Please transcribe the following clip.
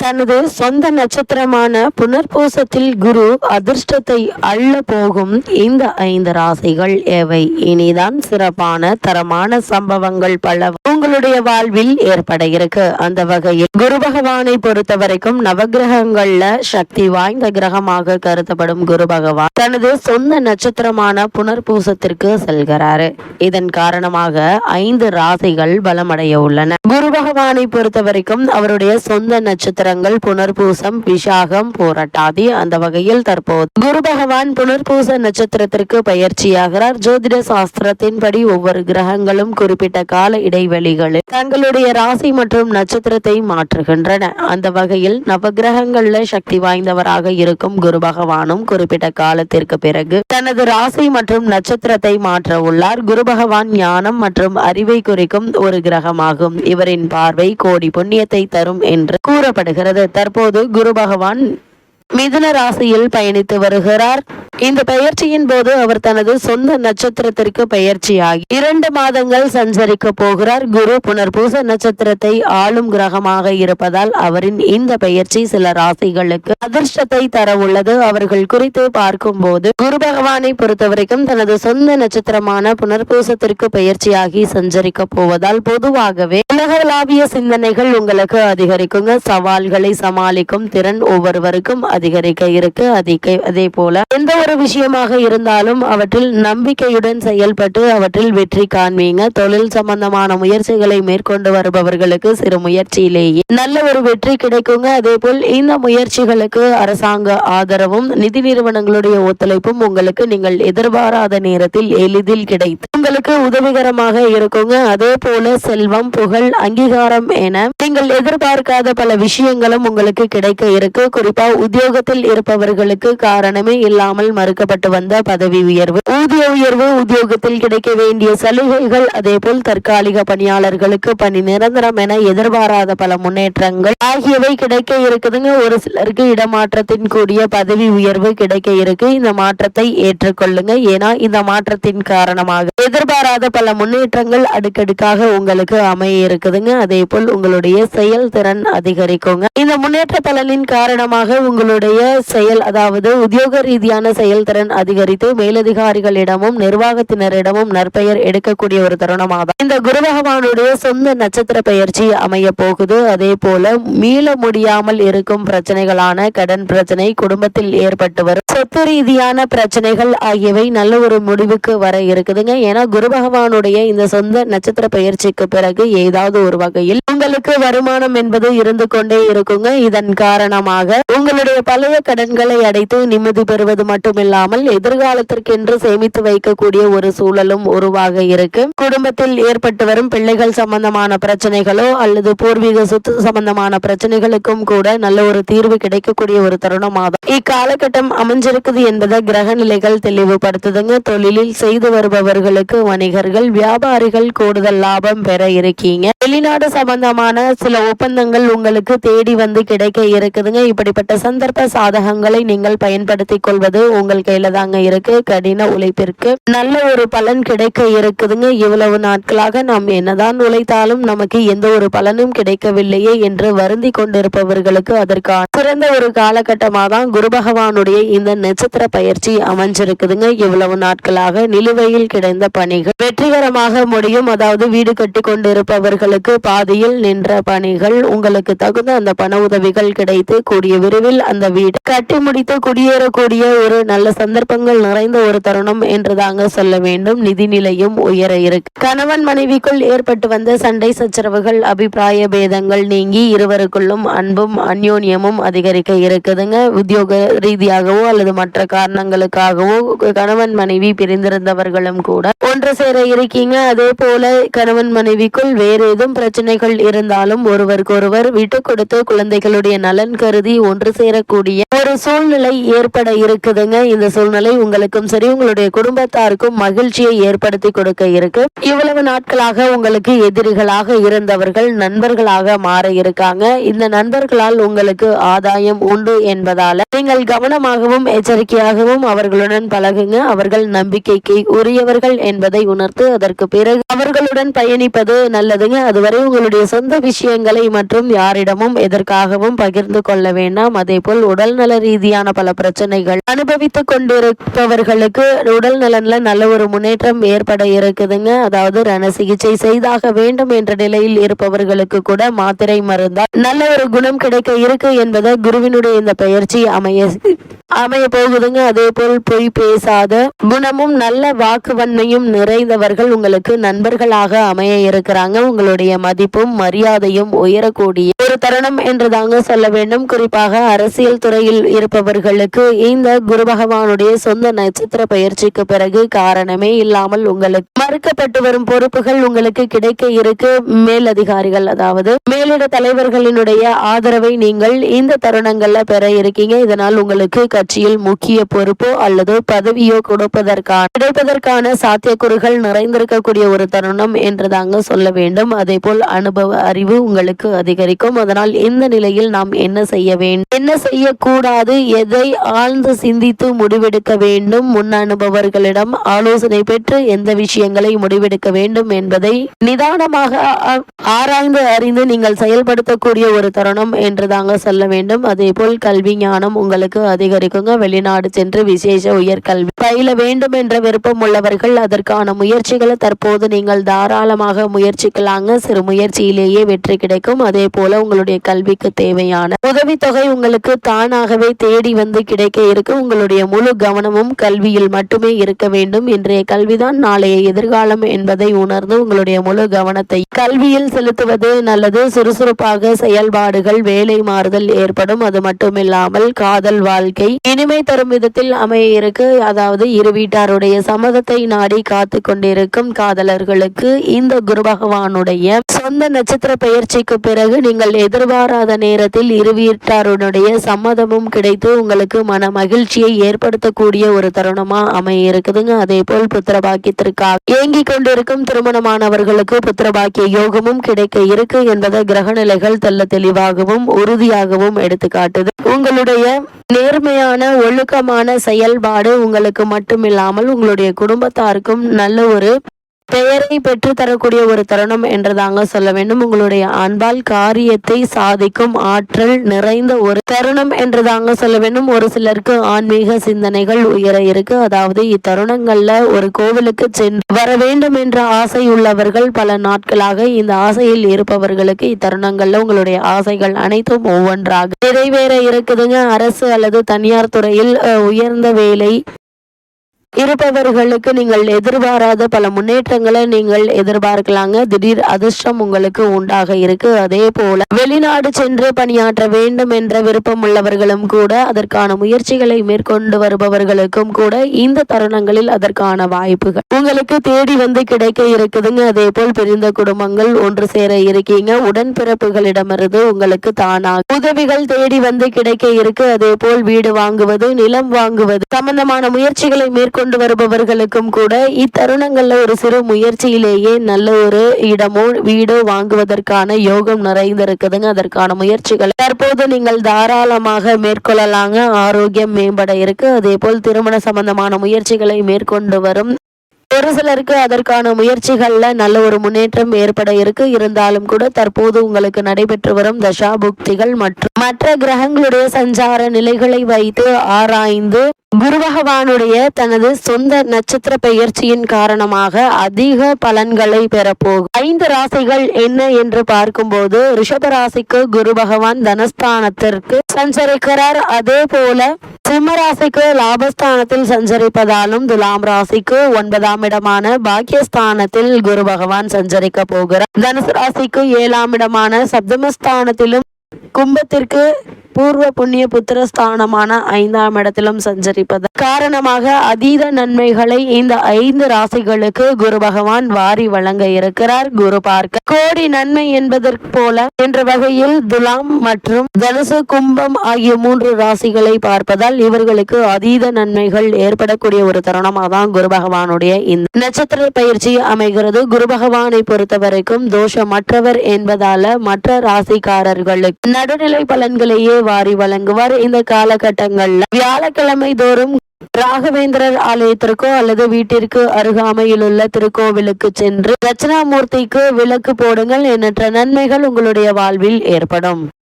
தனது சொந்த நட்சத்திரமான புனர்பூசத்தில் குரு அதிர்ஷ்டத்தை அள்ள போகும் இந்த ஐந்து ராசிகள். எவை இனிதான் சிறப்பான தரமான சம்பவங்கள் பல உங்களுடைய வாழ்வில் ஏற்பட இருக்கு அந்த வகையில் குரு பகவானை பொறுத்த வரைக்கும் நவகிரகங்கள்ல சக்தி வாய்ந்த கிரகமாக கருதப்படும் குரு பகவான் தனது சொந்த நட்சத்திரமான புனர்பூசத்திற்கு செல்கிறாரு. இதன் காரணமாக ஐந்து ராசிகள் பலமடைய உள்ளன. குரு பகவானை பொறுத்த வரைக்கும் அவருடைய சொந்த நட்சத்திரங்கள் புனர்பூசம் விஷாகம் போராட்டாதி அந்த வகையில் தற்போது குரு பகவான் புனர்பூச நட்சத்திரத்திற்கு பயிற்சியாகிறார். ஜோதிட சாஸ்திரத்தின்படி ஒவ்வொரு கிரகங்களும் குறிப்பிட்ட கால இடைவெளி இடைவெளிகளில் தங்களுடைய ராசி மற்றும் நட்சத்திரத்தை மாற்றுகின்றன. அந்த வகையில் நவகிரகங்கள்ல சக்தி வாய்ந்தவராக இருக்கும் குரு பகவானும் குறிப்பிட்ட காலத்திற்கு பிறகு தனது ராசி மற்றும் நட்சத்திரத்தை மாற்ற உள்ளார். குரு பகவான் ஞானம் மற்றும் அறிவை குறிக்கும் ஒரு கிரகமாகும். இவரின் பார்வை கோடி புண்ணியத்தை தரும் என்று கூறப்படுகிறது. தற்போது குரு பகவான் மிதுன ராசியில் பயணித்து வருகிறார். இந்த பயிற்சியின் போது அவர் தனது சொந்த நட்சத்திரத்திற்கு பயிற்சியாகி இரண்டு மாதங்கள் சஞ்சரிக்க போகிறார். குரு புனர்பூச நட்சத்திரத்தை ஆளும் கிரகமாக இருப்பதால் அவரின் இந்த பயிற்சி சில ராசிகளுக்கு அதிர்ஷ்டத்தை தர உள்ளது அவர்கள் குறித்து பார்க்கும்போது குரு பகவானை பொறுத்தவரைக்கும் தனது சொந்த நட்சத்திரமான புனர்பூசத்திற்கு பயிற்சியாகி சஞ்சரிக்க போவதால் பொதுவாகவே உலகளாவிய சிந்தனைகள் உங்களுக்கு அதிகரிக்குங்க. சவால்களை சமாளிக்கும் திறன் ஒவ்வொருவருக்கும் அதிகரிக்க இருக்கு. அதிக அதே போல எந்த ஒரு விஷயமாக இருந்தாலும் அவற்றில் நம்பிக்கையுடன் செயல்பட்டு அவற்றில் வெற்றி காண்பீங்க. தொழில் சம்பந்தமான முயற்சிகளை மேற்கொண்டு வருபவர்களுக்கு சிறு முயற்சியிலேயே நல்ல ஒரு வெற்றி கிடைக்குங்க. அதே போல் இந்த முயற்சிகளுக்கு அரசாங்க ஆதரவும் நிதி நிறுவனங்களுடைய ஒத்துழைப்பும் உங்களுக்கு நீங்கள் எதிர்பாராத நேரத்தில் எளிதில் கிடைத்து உங்களுக்கு உதவிகரமாக இருக்குங்க. அதே போல செல்வம் புகழ் அங்கீகாரம் என நீங்கள் எதிர்பார்க்காத பல விஷயங்களும் உங்களுக்கு கிடைக்க இருக்கு. குறிப்பா உத்தியோகத்தில் இருப்பவர்களுக்கு காரணமே இல்லாமல் மறுக்கப்பட்டு வந்த பதவி உயர்வு. ஊதிய உயர்வு உத்தியோகத்தில் கிடைக்க வேண்டிய சலுகைகள் அதே போல் தற்காலிக பணியாளர்களுக்கு பணி நிரந்தரம் என எதிர்பாராத பல முன்னேற்றங்கள் ஆகியவை கிடைக்க இருக்குதுங்க. ஒரு சிலருக்கு இடமாற்றத்தின் கூடிய பதவி உயர்வு கிடைக்க இருக்கு. இந்த மாற்றத்தை ஏற்றுக்கொள்ளுங்க. ஏன்னா இந்த மாற்றத்தின் காரணமாக எதிர்பாராத பல முன்னேற்றங்கள் அடுக்கடுக்காக உங்களுக்கு அமைய இருக்குதுங்க. அதே போல் உங்களுடைய செயல்திறன் அதிகரிக்குங்க. இந்த முன்னேற்ற பலனின் காரணமாக உங்களுடைய செயல் அதாவது உத்தியோக ரீதியான செயல்திறன் அதிகரித்து மேலதிகாரிகளிடமும் நிர்வாகத்தினரிடமும் நற்பெயர் எடுக்கக்கூடிய ஒரு தருணமாக. இந்த குரு பகவானுடைய சொந்த நட்சத்திர பயிற்சி அமைய போகுது. அதே போல மீள முடியாமல் இருக்கும் பிரச்சனைகளான கடன் பிரச்சனை குடும்பத்தில் ஏற்பட்டு வரும் சொத்து ரீதியான பிரச்சனைகள் ஆகியவை நல்ல ஒரு முடிவுக்கு வர இருக்குதுங்க. ஏன்னா குரு பகவானுடைய இந்த சொந்த நட்சத்திர பயிற்சிக்கு பிறகு ஏதாவது ஒரு வகையில் உங்களுக்கு வருமானம் என்பது இருந்து கொண்டே இருக்குங்க. இதன் காரணமாக உங்களுடைய பழைய கடன்களை அடைத்து நிம்மதி பெறுவது மட்டுமில்லாமல் எதிர்காலத்திற்கென்று சேமித்து வைக்கக்கூடிய ஒரு சூழலும் உருவாக இருக்கு. குடும்பத்தில் ஏற்பட்டு வரும் பிள்ளைகள் சம்பந்தமான பிரச்சனைகளோ அல்லது பூர்வீக சொத்து சம்பந்தமான பிரச்சனைகளுக்கும் கூட நல்ல ஒரு தீர்வு கிடைக்கக்கூடிய ஒரு தருணமாகும். இக்காலகட்டம் அமைஞ்சிருக்குது என்பதை கிரக நிலைகள் தெளிவுபடுத்துதுங்க. தொழிலில் செய்து வருபவர்களுக்கு வணிகர்கள் வியாபாரிகள் கூடுதல் லாபம் பெற இருக்கீங்க. வெளிநாடு சம்பந்தமான சில ஒப்பந்தங்கள் உங்களுக்கு தேடி வந்து கிடைக்க இருக்குதுங்க. இப்படிப்பட்ட சந்தர்ப்ப சாதகங்களை நீங்கள் பயன்படுத்திக் கொள்வது உங்கள் கையில தாங்க இருக்கு கடின உழைப்பிற்கு நல்ல ஒரு பலன் கிடைக்க இருக்குதுங்க. இவ்வளவு நாட்களாக நாம் என்னதான் உழைத்தாலும் நமக்கு எந்த ஒரு பலனும் கிடைக்கவில்லையே என்று வருந்தி கொண்டிருப்பவர்களுக்கு அதற்கான சிறந்த ஒரு காலகட்டமாக தான் குரு பகவானுடைய இந்த நட்சத்திர பயிற்சி அமைஞ்சிருக்குதுங்க. இவ்வளவு நாட்களாக நிலுவையில் கிடைந்த பணிகள் வெற்றிகரமாக முடியும். அதாவது வீடு கட்டி கொண்டிருப்பவர்களுக்கு பாதியில் நின்ற பணிகள் உங்களுக்கு தகுந்த அந்த பண உதவிகள் கிடைத்து கூடிய விரைவில் அந்த வீடு. கட்டி முடித்து குடியேறக்கூடிய ஒரு நல்ல சந்தர்ப்பங்கள் நிறைந்த ஒரு தருணம் என்று தாங்க சொல்ல வேண்டும். நிதி நிலையும் உயர இருக்கு. கணவன் மனைவிக்குள் ஏற்பட்டு வந்த சண்டை சச்சரவுகள் அபிப்பிராய பேதங்கள் நீங்கி இருவருக்குள்ளும் அன்பும் அந்யோன்யமும் அதிகரிக்க இருக்குதுங்க. உத்தியோக ரீதியாகவோ அல்லது மற்ற காரணங்களுக்காகவோ கணவன் மனைவி பிரிந்திருந்தவர்களும் கூட ஒன்று சேர இருக்கீங்க. அதே போல கணவன் மனைவிக்குள் வேறு ஏதும் பிரச்சனைகள் இருந்தாலும் ஒருவருக்கொருவர் விட்டு கொடுத்து குழந்தைகளுடைய நலன் கருதி ஒன்று சேர பெறக்கூடிய ஒரு சூழ்நிலை ஏற்பட இருக்குதுங்க. இந்த சூழ்நிலை உங்களுக்கும் சரி உங்களுடைய குடும்பத்தாருக்கும் மகிழ்ச்சியை ஏற்படுத்தி கொடுக்க இருக்கு. இவ்வளவு நாட்களாக உங்களுக்கு எதிரிகளாக இருந்தவர்கள் நண்பர்களாக மாற இருக்காங்க. இந்த நண்பர்களால் உங்களுக்கு ஆதாயம் உண்டு என்பதால நீங்கள் கவனமாகவும் எச்சரிக்கையாகவும் அவர்களுடன் பழகுங்க. அவர்கள் நம்பிக்கைக்கு உரியவர்கள் என்பதை உணர்த்து அதற்கு பிறகு அவர்களுடன் பயணிப்பது நல்லதுங்க. அதுவரை உங்களுடைய சொந்த விஷயங்களை மற்றும் யாரிடமும் எதற்காகவும் பகிர்ந்து கொள்ள வேண்டாம். அதே போல் உடல்நல ரீதியான பல பிரச்சனைகள் அனுபவித்துக் கொண்டிருப்பவர்களுக்கு உடல் நலன்ல நல்ல ஒரு முன்னேற்றம் ஏற்பட இருக்குதுங்க. அதாவது ரண சிகிச்சை செய்தாக வேண்டும் என்ற நிலையில் இருப்பவர்களுக்கு கூட மாத்திரை மருந்தால் நல்ல ஒரு குணம் கிடைக்க இருக்கு என்பதை குருவினுடைய இந்த பயிற்சி அமைய அமைய போகுதுங்க. அதே போல் பொய் பேசாத குணமும் நல்ல வாக்குவன்மையும் நிறைந்தவர்கள் உங்களுக்கு நண்பர்களாக அமைய இருக்கிறாங்க. உங்களுடைய மதிப்பும் மரியாதையும் உயரக்கூடிய ஒரு தருணம் என்று தாங்க சொல்ல வேண்டும். குறிப்பாக அரசியல் துறையில் இருப்பவர்களுக்கு இந்த குரு பகவானுடைய சொந்த நட்சத்திர பயிற்சிக்கு பிறகு காரணமே இல்லாமல் உங்களுக்கு மறுக்கப்பட்டு வரும் பொறுப்புகள் உங்களுக்கு கிடைக்க இருக்கு. மேலதிகாரிகள் அதாவது மேலிட தலைவர்களினுடைய ஆதரவை நீங்கள் இந்த தருணங்கள்ல பெற இருக்கீங்க. இதனால் உங்களுக்கு கட்சியில் முக்கிய பொறுப்போ அல்லது பதவியோ கொடுப்பதற்கான கிடைப்பதற்கான சாத்தியக்கூறுகள் நிறைந்திருக்கக்கூடிய ஒரு தருணம் என்றுதாங்க சொல்ல வேண்டும். அதே போல் அனுபவ அறிவு உங்களுக்கு அதிகரிக்கும். அதனால் இந்த நிலையில் நாம் என்ன செய்ய வேண்டும்? என்ன செய்ய செய்யக்கூடாது எதை ஆழ்ந்து சிந்தித்து முடிவெடுக்க வேண்டும். முன் அனுபவர்களிடம் ஆலோசனை பெற்று எந்த விஷயங்களை முடிவெடுக்க வேண்டும் என்பதை நிதானமாக ஆராய்ந்து அறிந்து நீங்கள் செயல்படுத்தக்கூடிய ஒரு தருணம் என்று தாங்க சொல்ல வேண்டும். அதே போல் கல்வி ஞானம் உங்களுக்கு அதிகரிக்குங்க. வெளிநாடு சென்று விசேஷ உயர்கல்வி பயில வேண்டும் என்ற விருப்பம் உள்ளவர்கள் அதற்கான முயற்சிகளை தற்போது நீங்கள் தாராளமாக முயற்சிக்கலாங்க. சிறு முயற்சியிலேயே வெற்றி கிடைக்கும். அதே போல உங்களுடைய கல்விக்கு தேவையான உதவித்தொகை உங்களுக்கு தானாகவே தேடி வந்து கிடைக்க இருக்கு. உங்களுடைய முழு கவனமும் கல்வியில் மட்டுமே இருக்க வேண்டும். இன்றைய கல்விதான் நாளைய எதிர்காலம் என்பதை உணர்ந்து உங்களுடைய முழு கவனத்தை கல்வியில் செலுத்துவது நல்லது. சுறுசுறுப்பாக செயல்பாடுகள் வேலை மாறுதல் ஏற்படும். அது மட்டுமில்லாமல் காதல் வாழ்க்கை இனிமை தரும் விதத்தில் அமைய இருக்கு. அதாவது இரு வீட்டாருடைய சம்மதத்தை நாடி காத்து கொண்டிருக்கும் காதலர்களுக்கு இந்த குரு பகவானுடைய சொந்த நட்சத்திர பயிற்சிக்கு பிறகு நீங்கள் எதிர்பாராத நேரத்தில் இரு வீட்டாருடைய சம்மதமும் கிடைத்து உங்களுக்கு மன மகிழ்ச்சியை ஏற்படுத்தக்கூடிய ஒரு தருணமா அமைய இருக்குதுங்க அதே போல் புத்திர பாக்கியத்திற்காக ஏங்கிக் கொண்டிருக்கும் திருமணமானவர்களுக்கு புத்திர பாக்கிய யோகமும் கிடைக்க இருக்கு என்பதை கிரக நிலைகள் தெல்ல தெளிவாகவும் உறுதியாகவும் எடுத்துக்காட்டுது. உங்களுடைய நேர்மையான ஒழுக்கமான செயல்பாடு உங்களுக்கு மட்டுமில்லாமல் உங்களுடைய குடும்பத்தாருக்கும் நல்ல ஒரு பெயரை பெற்று தரக்கூடிய ஒரு தருணம் என்றுதாங்க சொல்ல வேண்டும். உங்களுடைய அன்பால் காரியத்தை சாதிக்கும் ஆற்றல் நிறைந்த ஒரு தருணம் என்றுதாங்க சொல்ல வேண்டும். ஒரு சிலருக்கு ஆன்மீக சிந்தனைகள் உயர இருக்கு. அதாவது இத்தருணங்கள்ல ஒரு கோவிலுக்கு சென்று வர வேண்டும் என்ற ஆசை உள்ளவர்கள் பல நாட்களாக இந்த ஆசையில் இருப்பவர்களுக்கு இத்தருணங்கள்ல உங்களுடைய ஆசைகள் அனைத்தும் ஒவ்வொன்றாக நிறைவேற இருக்குதுங்க. அரசு அல்லது தனியார் துறையில் உயர்ந்த வேலை இருப்பவர்களுக்கு நீங்கள் எதிர்பாராத பல முன்னேற்றங்களை நீங்கள் எதிர்பார்க்கலாங்க. திடீர் அதிர்ஷ்டம் உங்களுக்கு உண்டாக இருக்கு. அதே போல வெளிநாடு சென்று பணியாற்ற வேண்டும் என்ற விருப்பம் உள்ளவர்களும் கூட அதற்கான முயற்சிகளை மேற்கொண்டு வருபவர்களுக்கும் கூட இந்த தருணங்களில் அதற்கான வாய்ப்புகள் உங்களுக்கு தேடி வந்து கிடைக்க இருக்குதுங்க. அதே போல் பிரிந்த குடும்பங்கள் ஒன்று சேர இருக்கீங்க. உடன்பிறப்புகளிடமிருந்து உங்களுக்கு தானாக உதவிகள் தேடி வந்து கிடைக்க இருக்கு. அதே போல் வீடு வாங்குவது நிலம் வாங்குவது சம்பந்தமான முயற்சிகளை மேற்கொண்டு வருபவர்களுக்கும் கூட இத்தருணங்கள்ல ஒரு சிறு முயற்சியிலேயே நல்ல ஒரு இடமோ வீடோ வாங்குவதற்கான யோகம் நிறைந்திருக்குதுங்க. அதற்கான முயற்சிகள் தற்போது நீங்கள் தாராளமாக மேற்கொள்ளலாங்க. ஆரோக்கியம் மேம்பட இருக்கு. அதே போல் திருமண சம்பந்தமான முயற்சிகளை மேற்கொண்டு வரும். ஒரு சிலருக்கு அதற்கான முயற்சிகள்ல நல்ல ஒரு முன்னேற்றம் ஏற்பட இருக்கு. இருந்தாலும் கூட தற்போது உங்களுக்கு நடைபெற்று வரும் தசா புக்திகள் மற்றும் மற்ற கிரகங்களுடைய சஞ்சார நிலைகளை வைத்து ஆராய்ந்து குரு பகவானுடைய தனது சொந்த நட்சத்திர பெயர்ச்சியின் காரணமாக அதிக பலன்களை பெறப்போகும். ஐந்து ராசிகள் என்ன என்று பார்க்கும்போது ரிஷப ராசிக்கு குரு பகவான் தனஸ்தானத்திற்கு சஞ்சரிக்கிறார். அதே போல சிம்ம ராசிக்கு லாபஸ்தானத்தில் சஞ்சரிப்பதாலும் துலாம் ராசிக்கு ஒன்பதாம் இடமான பாக்கியஸ்தானத்தில் குரு பகவான் சஞ்சரிக்க போகிறார். தனுசு ராசிக்கு ஏழாம் இடமான சப்தமஸ்தானத்திலும் கும்பத்திற்கு பூர்வ புண்ணிய புத்திரஸ்தானமான ஐந்தாம் இடத்திலும் சஞ்சரிப்பது. காரணமாக அதீத நன்மைகளை இந்த ஐந்து ராசிகளுக்கு குரு பகவான் வாரி வழங்க இருக்கிறார். குரு பார்க்க கோடி நன்மை என்பதற்கு போல என்ற வகையில் துலாம் மற்றும் தனுசு கும்பம் ஆகிய மூன்று ராசிகளை பார்ப்பதால் இவர்களுக்கு அதீத நன்மைகள் ஏற்படக்கூடிய ஒரு தருணமாக தான் குரு பகவானுடைய இந்த நட்சத்திர பயிற்சி அமைகிறது. குரு பகவானை பொறுத்த வரைக்கும் தோஷமற்றவர் என்பதால மற்ற ராசிக்காரர்களுக்கு நடுநிலை பலன்களையே வாரி வழங்குவார். இந்த காலகட்டங்கள்ல வியாழக்கிழமை தோறும் ராகவேந்திரர் ஆலயத்திற்கோ அல்லது வீட்டிற்கு அருகாமையில் உள்ள திருக்கோவிலுக்கு சென்று தட்சிணாமூர்த்திக்கு விளக்கு போடுங்கள் எண்ணற்ற நன்மைகள் உங்களுடைய வாழ்வில் ஏற்படும்.